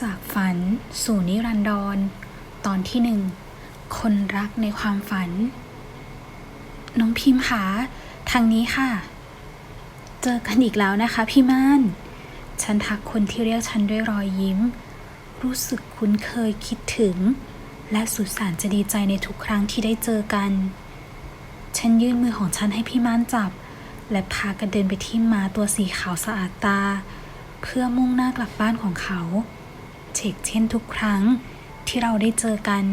จากฝันสู่นิรันดร ตอนที่หนึ่ง คนรักในความฝัน น้องพิมพ์คะทางนี้ค่ะ เจอกันอีกแล้วนะคะพี่ม่าน ฉันทักคนที่เรียกฉันด้วยรอยยิ้ม รู้สึกคุ้นเคยคิดถึง และสุดสานจะดีใจในทุกครั้งที่ได้เจอกัน ฉันยื่นมือของฉันให้พี่ม่านจับ และพากันเดินไปที่ม้าตัวสีขาวสะอาดตา เพื่อมุ่งหน้ากลับบ้านของเขา ชกเช่นทุกครั้งที่เราได้เจอกัน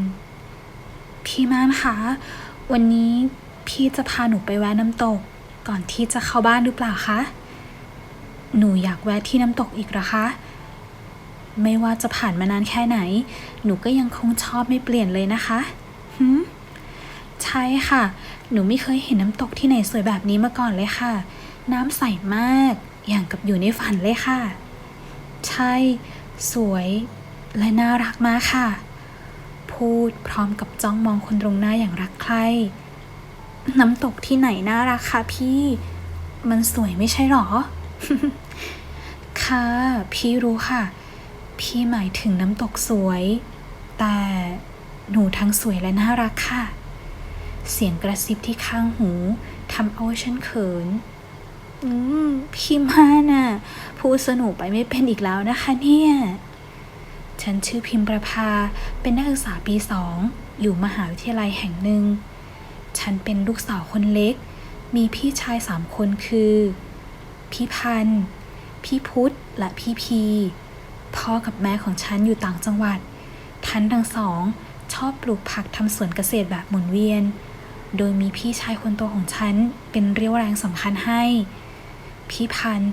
พี่ม่านคะวันนี้พี่จะพาหนูไปแวะน้ำตก ก่อนที่จะเข้าบ้านหรือเปล่าคะ หนูอยากแวะที่น้ำตกอีกหรอคะ ไม่ว่าจะผ่านมานานแค่ไหน หนูก็ยังคงชอบไม่เปลี่ยนเลยนะคะหืมใช่ค่ะ หนูไม่เคยเห็นน้ำตกที่ไหนสวยแบบนี้มาก่อนเลยค่ะ น้ำใสมาก อย่างกับอยู่ในฝันเลยค่ะ ใช่ สวย และน่ารักมากค่ะ พูดพร้อมกับจ้องมองคนตรงหน้าอย่างรักใคร่น้ำตกที่ไหนน่ารักคะพี่ มันสวยไม่ใช่หรอ ค่ะ พี่รู้ค่ะ พี่หมายถึงน้ำตกสวย แต่หนูทั้งสวยและน่ารักค่ะ เสียงกระซิบที่ข้างหูทำเอาฉันเขินอืมพี่มาน่ะพูดสนุกไปไม่เป็นอีกแล้วนะคะเนี่ย ฉันชื่อพิมประภา เป็นนักศึกษาปีสอง อยู่มหาวิทยาลัยแห่งหนึ่ง ฉันเป็นลูกสาวคนเล็ก มีพี่ชายสามคนคือ พี่พันธ์พี่พุทธ และพี่พี พ่อกับแม่ของฉันอยู่ต่างจังหวัด ท่านทั้งสอง ชอบปลูกผักทำสวนเกษตรแบบหมุนเวียน โดยมีพี่ชายคนโตของฉัน เป็นเรี่ยวแรงสำคัญให้ พี่พันธ์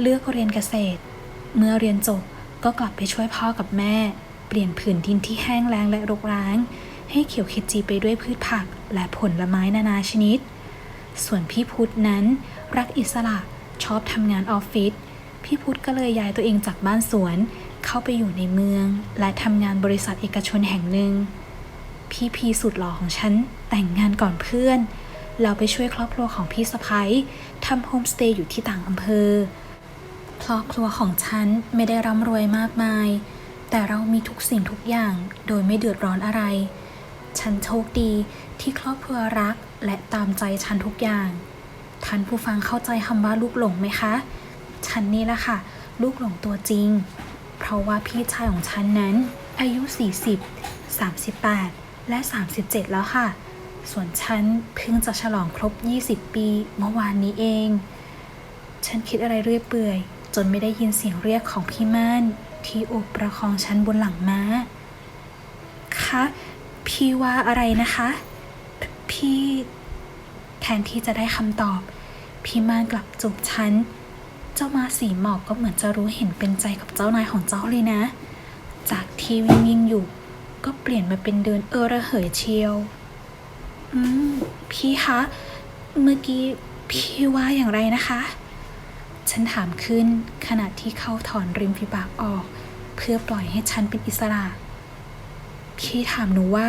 เลือกเรียนเกษตร เมื่อเรียนจบ ก็กลับไปช่วยพ่อกับแม่ เปลี่ยนผืนดินที่แห้งแล้งและรกร้าง ให้เขียวขจีไปด้วยพืชผักและผลไม้นานาชนิด ส่วนพี่พุธนั้น รักอิสระชอบทำงานออฟฟิศพี่พุธก็เลยย้ายตัวเองจากบ้านสวน เข้าไปอยู่ในเมือง และทำงานบริษัทเอกชนแห่งหนึ่ง พี่พีสุดหล่อของฉันแต่งงานก่อนเพื่อน เราไปช่วยครอบครัวของพี่สะพ้ยทำโฮมสเตย์อยู่ที่ต่างอำเภอ ครอบครัวของฉันไม่ได้ร่ำรวยมากมาย แต่เรามีทุกสิ่งทุกอย่างโดยไม่เดือดร้อนอะไร ฉันโชคดีที่ครอบครัวรักและตามใจฉันทุกอย่าง ท่านผู้ฟังเข้าใจคำว่าลูกหลงไหมคะ ฉันนี่แหละค่ะ ลูกหลงตัวจริง เพราะว่าพี่ชายของฉันนั้น อายุ 40 38 และ 37 แล้วค่ะ ส่วนฉันเพิ่งจะฉลองครบ 20 ปีเมื่อวานนี้เอง ฉันคิดอะไรเรื่อยเปื่อย จนไม่ได้ยินเสียงเรียกของพี่ม่านที่โอบประคองฉันบนหลังม้า คะ พี่ว่าอะไรนะคะ พี่แทนที่จะได้คำตอบ พี่ม่านกลับจูบฉัน เจ้ามาสีหมอกก็เหมือนจะรู้เห็นเป็นใจกับเจ้านายของเจ้าเลยนะ จากที่วิ่งวิ่งอยู่ ก็เปลี่ยนมาเป็นเดินเออระเหยเชียว อืม พี่คะ เมื่อกี้พี่ว่าอย่างไรนะคะ ฉันถามขึ้นขณะที่เขาถอนริมฝีปากออก เพื่อปล่อยให้ฉันเป็นอิสระ พี่ถามหนูว่า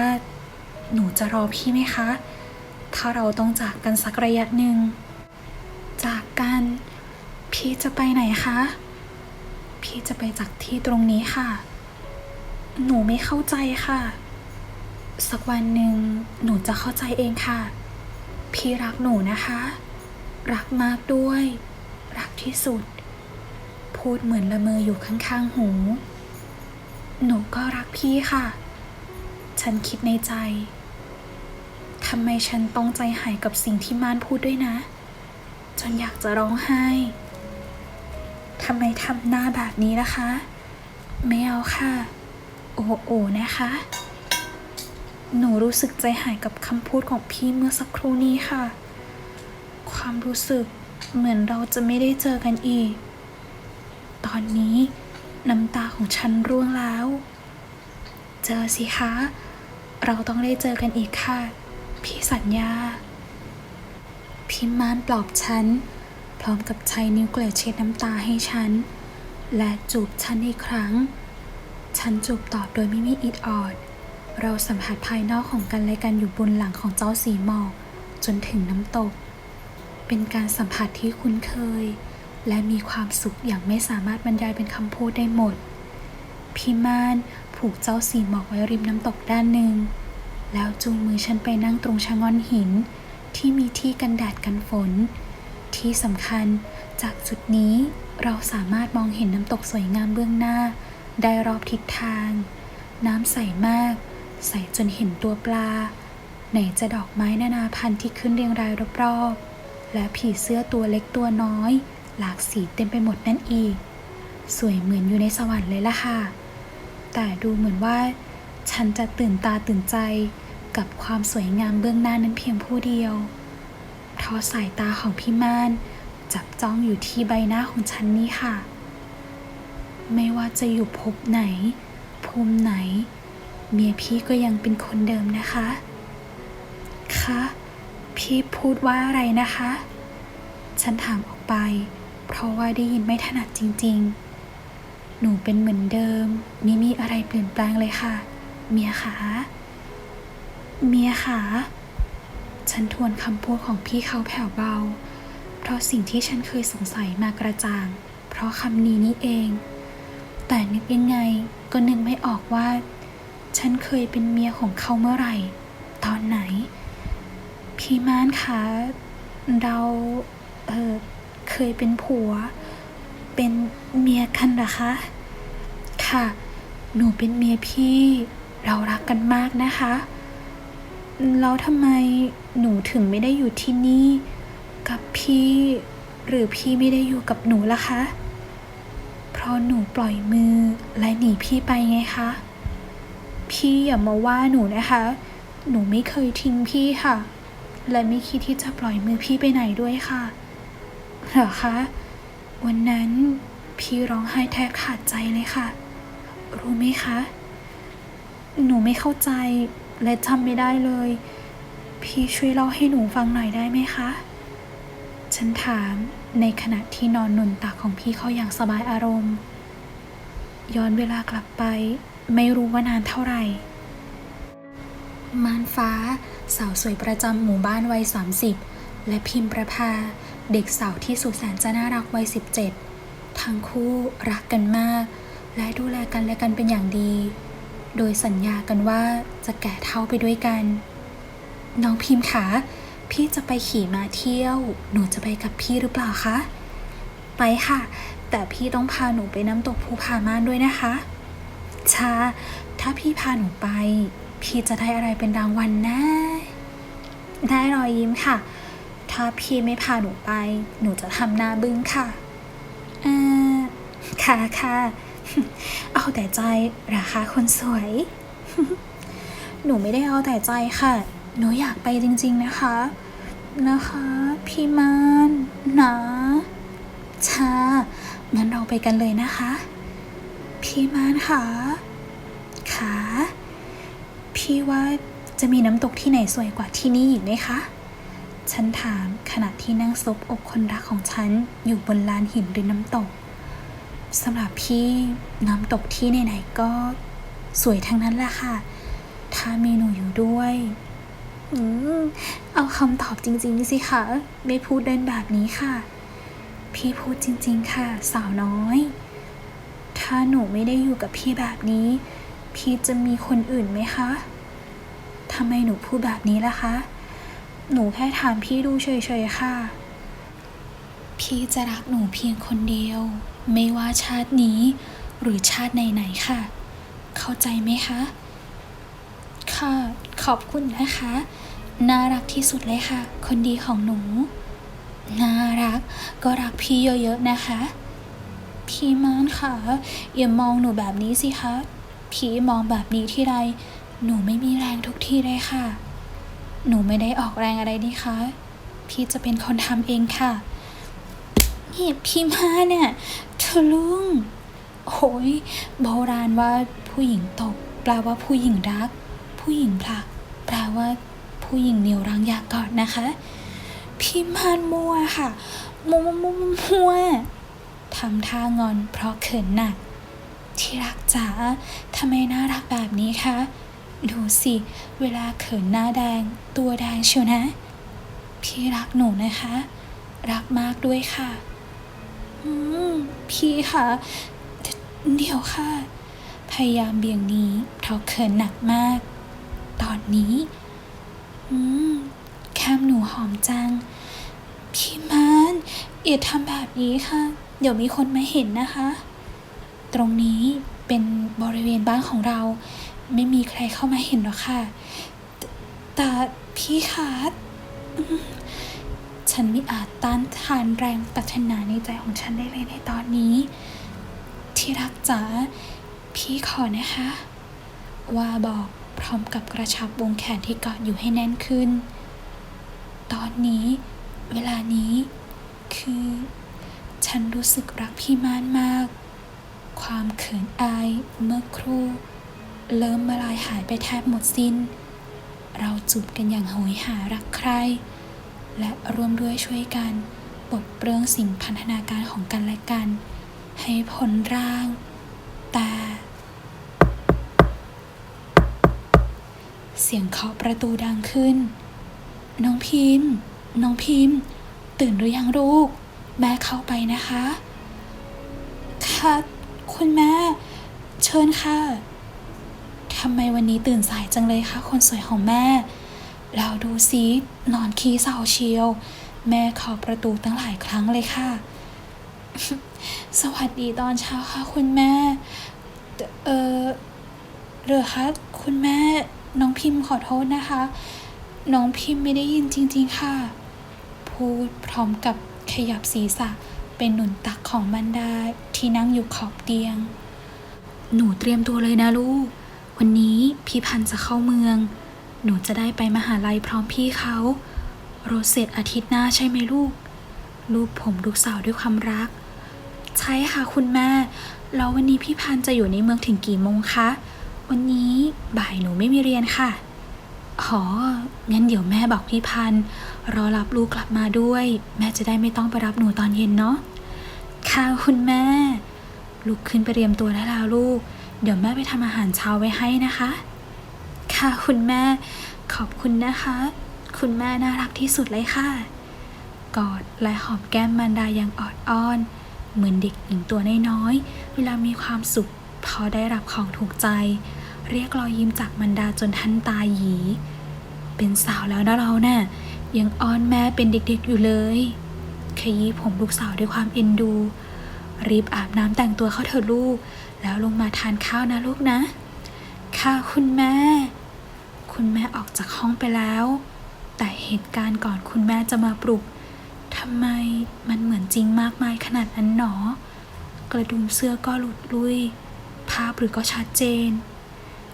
หนูจะรอพี่ไหมคะ ถ้าเราต้องจากกันสักระยะหนึ่ง จากกัน พี่จะไปไหนคะ พี่จะไปจากที่ตรงนี้ค่ะ หนูไม่เข้าใจค่ะ สักวันหนึ่งหนูจะเข้าใจเองค่ะ พี่รักหนูนะคะ รักมากด้วย รักที่สุด พูดเหมือนละเมออยู่ข้างๆหู หนูก็รักพี่ค่ะ ฉันคิดในใจทำไมฉันต้องใจหายกับสิ่งที่ม่านพูดด้วยนะ จนอยากจะร้องไห้ทำไมทำหน้าแบบนี้ล่ะคะ ไม่เอาค่ะ โอ้โอนะคะ หนูรู้สึกใจหายกับคำพูดของพี่เมื่อสักครู่นี้ค่ะ ความรู้สึก เหมือนเราจะไม่ได้เจอกันอีก ตอนนี้น้ำตาของฉันร่วงแล้ว เจอสิคะ เราต้องได้เจอกันอีกค่ะ พี่สัญญา พี่ม่านปลอบฉัน พร้อมกับใช้นิ้วเกลี่ยเช็ดน้ำตาให้ฉัน และจูบฉันอีกครั้ง ฉันจูบตอบโดยไม่มีอิดออด เราสัมผัสภายนอกของกันและกันอยู่บนหลังของเจ้าสีหมอกจนถึงน้ำตก เป็นการสัมผัสที่คุ้นเคย และมีความสุขอย่างไม่สามารถบรรยายเป็นคำพูดได้หมด พี่ม่านผูกเจ้าสีหมอกไว้ริมน้ำตกด้านหนึ่ง แล้วจูงมือฉันไปนั่งตรงชะงอนหิน ที่มีที่กันแดดกันฝน ที่สำคัญจากจุดนี้เราสามารถมองเห็นน้ำตกสวยงามเบื้องหน้า ได้รอบทิศทาง น้ำใสมาก ใสจนเห็นตัวปลา ไหนจะดอกไม้นานาพันธุ์ที่ขึ้นเรียงรายรอบๆ และผีเสื้อตัวเล็กตัวน้อย หลากสีเต็มไปหมดนั่นอีก สวยเหมือนอยู่ในสวรรค์เลยล่ะค่ะ แต่ดูเหมือนว่า ฉันจะตื่นตาตื่นใจกับความสวยงามเบื้องหน้านั้นเพียงผู้เดียว เพราะสายตาของพี่ม่านจับจ้องอยู่ที่ใบหน้าของฉันนี่ค่ะ ไม่ว่าจะอยู่ภพไหน ภูมิไหน เมียพี่ก็ยังเป็นคนเดิมนะคะ คะ พี่พูดว่าอะไรนะคะ ฉันถามออกไป เพราะว่าได้ยินไม่ถนัดจริง ๆ หนูเป็นเหมือนเดิมไม่มีอะไรเปลี่ยนแปลงเลยค่ะ เมียขาเมียขาฉันทวนคำพูดของพี่เขาแผ่วเบา เพราะสิ่งที่ฉันเคยสงสัยมากระจ่าง เพราะคำนี้นี่เอง แต่นึกยังไงก็นึกไม่ออกว่า ฉันเคยเป็นเมียของเขาเมื่อไหร่ ตอนไหน พี่ม่านคะ เราเออเคยเป็นผัว เป็นเมียกันหรอคะ ค่ะ หนูเป็นเมียพี่ เรารักกันมากนะคะ แล้วทำไมหนูถึงไม่ได้อยู่ที่นี่ กับพี่ หรือพี่ไม่ได้อยู่กับหนูล่ะคะ เพราะหนูปล่อยมือและหนีพี่ไปไงคะ พี่อย่ามาว่าหนูนะคะ หนูไม่เคยทิ้งพี่ค่ะ และไม่คิดที่จะปล่อยมือพี่ไปไหนด้วยค่ะ เหรอคะ วันนั้นพี่ร้องไห้แทบขาดใจเลยค่ะ รู้ไหมคะ หนูไม่เข้าใจและจำไม่ได้เลย พี่ช่วยเล่าให้หนูฟังหน่อยได้ไหมคะ ฉันถามในขณะที่นอนหนุนตักของพี่เขาอย่างสบายอารมณ์ ย้อนเวลากลับไป ไม่รู้ว่านานเท่าไหร่ มานฟ้า สาวสวยประจำหมู่บ้านวัย 30 และพิมพ์ประภา เด็กสาวที่สุดแสนจะน่ารักวัย 17 ทั้งคู่รักกันมาก และดูแลกันและกันเป็นอย่างดี โดยสัญญากันว่าจะแก่เท่าไปด้วยกัน น้องพิมพ์คะพี่จะไปขี่ม้าเที่ยว หนูจะไปกับพี่หรือเปล่าคะ ไปค่ะ แต่พี่ต้องพาหนูไปน้ำตกภูผาม่านด้วยนะคะ ชา ถ้าพี่พาหนูไป พี่จะได้อะไรเป็นรางวัลนะ ได้รอยยิ้มค่ะ ถ้าพี่ไม่พาหนูไป หนูจะทำหน้าบึ้งค่ะเออค่ะค่ะเอาแต่ใจราคาคนสวย หนูไม่ได้เอาแต่ใจค่ะ หนูอยากไปจริง ๆนะคะ นะคะ พี่มานนะชางั้นเราไปกันเลยนะคะ พี่มานค่ะค่ะ พี่ว่าจะมีน้ำตกที่ไหนสวยกว่าที่นี่อีกไหมคะ ฉันถามขณะที่นั่งซบอกคนรักของฉันอยู่บนลานหินริมน้ำตกสำหรับพี่น้ำตกที่ไหนๆก็สวยทั้งนั้นแหละค่ะ ถ้ามีหนูอยู่ด้วยอืมเอาคำตอบจริง ๆ สิคะ ไม่พูดเดินแบบนี้ค่ะ พี่พูดจริง ๆ ค่ะ สาวน้อย ถ้าหนูไม่ได้อยู่กับพี่แบบนี้ พี่จะมีคนอื่นไหมคะทำไมหนูพูดแบบนี้ล่ะคะ หนูแค่ถามพี่ดูเฉยๆค่ะ พี่จะรักหนูเพียงคนเดียว ไม่ว่าชาตินี้หรือชาติไหนๆค่ะ เข้าใจไหมคะ ค่ะ ขอบคุณนะคะ น่ารักที่สุดเลยค่ะ คนดีของหนู น่ารักก็รักพี่เยอะๆนะคะ พี่มานค่ะอย่ามองหนูแบบนี้สิคะ พี่มองแบบนี้ที่ไร หนูไม่มีแรงทุกทีเลยค่ะ หนูไม่ได้ออกแรงอะไรนี่คะ พี่จะเป็นคนทำเองค่ะนี่พี่มาเนี่ยเธอลุงโอ้ยโบราณว่าผู้หญิงตบแปลว่าผู้หญิงรัก ผู้หญิงผลัก แปลว่า ผู้หญิงเหนียวรังอยากกอดนะคะ พี่มานมัวค่ะมัวมัวมัวมัวทำท่างอนเพราะเขินหนัก ที่รักจ๋าทำไมน่ารักแบบนี้คะ ดูสิ เวลาเขินหน้าแดง ตัวแดงเชียวนะ พี่รักหนูนะคะ รักมากด้วยค่ะ อืม พี่คะเดี๋ยวค่ะ พยายามเบี่ยงนี้เพราะเขินหนักมาก ตอนนี้ อืมแคมหนูหอมจัง พี่มานอย่าทำแบบนี้ค่ะ เดี๋ยวมีคนมาเห็นนะคะ ตรงนี้เป็นบริเวณบ้านของเรา ไม่มีใครเข้ามาเห็นหรอกค่ะ แต่พี่คะฉันไม่อาจต้านทานแรงปรารถนาในใจของฉันได้เลยในตอนนี้ ที่รักจ๋าพี่ขอนะคะ ว่าบอกพร้อมกับกระชับวงแขนที่เกาะอยู่ให้แน่นขึ้น ตอนนี้เวลานี้คือ ฉันรู้สึกรักพี่มานมาก ความเขินอายเมื่อครู่ เริ่มมาลายหายไปแทบหมดสิน้น เราจูบกันอย่างโหยหารักใคร และร่วมด้วยช่วยกันปลดเปลื้องสิ่งพันธนาการของกันและกัน ให้พ้นร่างแต่เสียงเคาะประตูดังขึ้น น้องพิมพ์ น้องพิมพ์ ตื่นหรือยังลูก แม่เข้าไปนะคะค่ะ คุณแม่ เชิญค่ะทำไมวันนี้ตื่นสายจังเลยคะคนสวยของแม่ เราดูซินอนขี้เศร้าเชียว แม่เคาะประตูตั้งหลายครั้งเลยค่ะ สวัสดีตอนเช้าค่ะคุณแม่ เออเหรือคะคุณแม่น้องพิมพ์ขอโทษนะคะ น้องพิมพ์ไม่ได้ยินจริง ๆ ค่ะ พูดพร้อมกับขยับศีรษะ เป็นหนุนตักของมันดาที่นั่งอยู่ขอบเตียง หนูเตรียมตัวเลยนะลูก วันนี้พี่พันธ์จะเข้าเมือง หนูจะได้ไปมหาลัยพร้อมพี่เขาโรเสร็จอาทิตย์หน้าใช่ไหมลูก ลูกผมลูกสาวด้วยความรัก ใช่ค่ะคุณแม่ แล้ววันนี้พี่พันธ์จะอยู่ในเมืองถึงกี่โมงคะ วันนี้บ่ายหนูไม่มีเรียนค่ะ อ๋อ งั้นเดี๋ยวแม่บอกพี่พันธ์รอรับลูกกลับมาด้วย แม่จะได้ไม่ต้องไปรับหนูตอนเย็นเนาะ ค่ะคุณแม่ลุกขึ้นไปเตรียมตัวได้แล้วลูก เดี๋ยวแม่ไปทำอาหารเช้าไว้ให้นะคะ ค่ะคุณแม่ ขอบคุณนะคะ คุณแม่น่ารักที่สุดเลยค่ะ กอดและหอมแก้มมันดาอย่างออดอ้อน เหมือนเด็กหญิงตัวน้อยๆ เวลามีความสุขพอได้รับของถูกใจ เรียกรอยยิ้มจากมันดาจนท่านตาหยี เป็นสาวแล้วนะเรานะ่ะยังอ้อนแม่เป็นเด็กๆอยู่เลย ขยี้ผมลูกสาวด้วยความเอ็นดู รีบอาบน้ำแต่งตัวเข้าเถอะลูก แล้วลงมาทานข้าวนะลูกนะ ค่ะคุณแม่ คุณแม่ออกจากห้องไปแล้ว แต่เหตุการณ์ก่อนคุณแม่จะมาปลุกทำไมมันเหมือนจริงมากมายขนาดนั้นหนอ กระดุมเสื้อก็หลุดลุย ภาพหรือก็ชัดเจน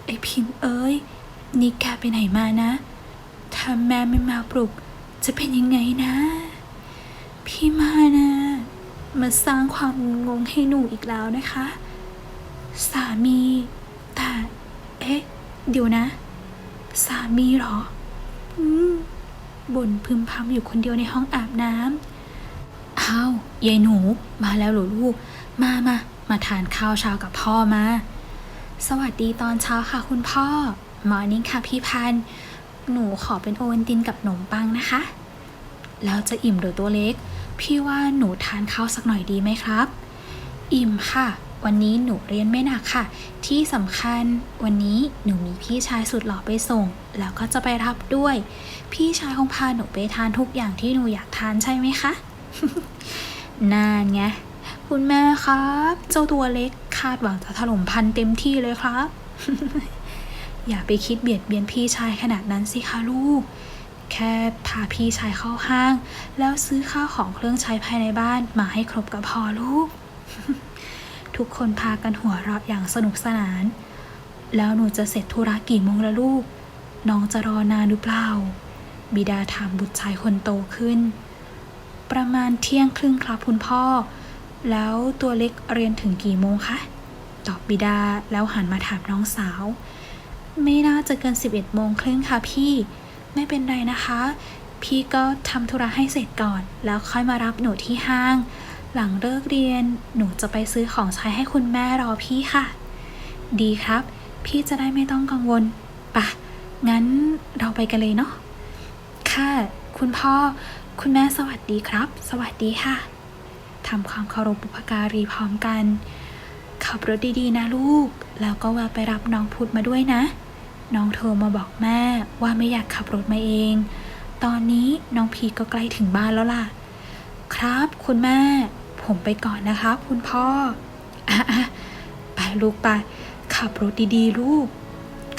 ไอพิมพ์เอ้ย นี่แกไปไหนมานะ ถ้าแม่ไม่มาปลุก จะเป็นยังไงนะ พี่มานะ มาสร้างความงงให้หนูอีกแล้วนะคะ สามี แต่เอ๊ะ เดี๋ยวนะ สามีเหรอ อืมบ่นพึมพำอยู่คนเดียวในห้องอาบน้ำอ้าวยายหนู มาแล้วหรอลูก มามา มาทานข้าวเช้ากับพ่อมา สวัสดีตอนเช้าค่ะคุณพ่อ มอร์นิ่งค่ะพี่พันธ์หนูขอเป็นโอวัลตินกับขนมปังนะคะ แล้วจะอิ่มหรือตัวเล็ก พี่ว่าหนูทานข้าวสักหน่อยดีไหมครับ อิ่มค่ะ วันนี้หนูเรียนไม่หนักค่ะ ที่สำคัญวันนี้หนูมีพี่ชายสุดหล่อไปส่ง แล้วก็จะไปรับด้วย พี่ชายคงพาหนูไปทานทุกอย่างที่หนูอยากทานใช่ไหมคะ นานไง คุณแม่ครับ เจ้าตัวเล็ก คาดหวังจะถล่มพันเต็มที่เลยครับ อย่าไปคิดเบียดเบียนพี่ชายขนาดนั้นสิคะลูก แค่พาพี่ชายเข้าห้าง แล้วซื้อข้าวของเครื่องใช้ภายในบ้านมาให้ครบกับพอลูก ทุกคนพากันหัวเราะอย่างสนุกสนาน แล้วหนูจะเสร็จธุระกี่โมงละลูก น้องจะรอนานหรือเปล่า บิดาถามบุตรชายคนโตขึ้น ประมาณเที่ยงครึ่งครับคุณพ่อ แล้วตัวเล็กเรียนถึงกี่โมงคะ ตอบบิดาแล้วหันมาถามน้องสาว ไม่น่าจะเกิน 11โมงครึ่งค่ะพี่ ไม่เป็นไรนะคะ พี่ก็ทำธุระให้เสร็จก่อน แล้วค่อยมารับหนูที่ห้าง หลังเลิกเรียนหนูจะไปซื้อของใช้ให้คุณแม่รอพี่ค่ะ ดีครับ พี่จะได้ไม่ต้องกังวลปะงั้นเราไปกันเลยเนาะค่ะ คุณพ่อ คุณแม่สวัสดีครับ สวัสดีค่ะ ทำความเคารพบุพการีพร้อมกัน ขับรถดีๆ นะลูก แล้วก็แวะไปรับน้องพุทธมาด้วยนะ น้องโทรมาบอกแม่ว่าไม่อยากขับรถมาเอง ตอนนี้น้องพีก็ใกล้ถึงบ้านแล้วล่ะ ครับคุณแม่ ผมไปก่อนนะครับคุณพ่ออะไปลูกไป ขับรถดีๆ ลูก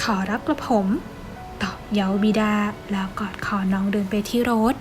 ขอรับกระผม ตอบเยาบิดาแล้วกอดคอน้องเดินไปที่รถ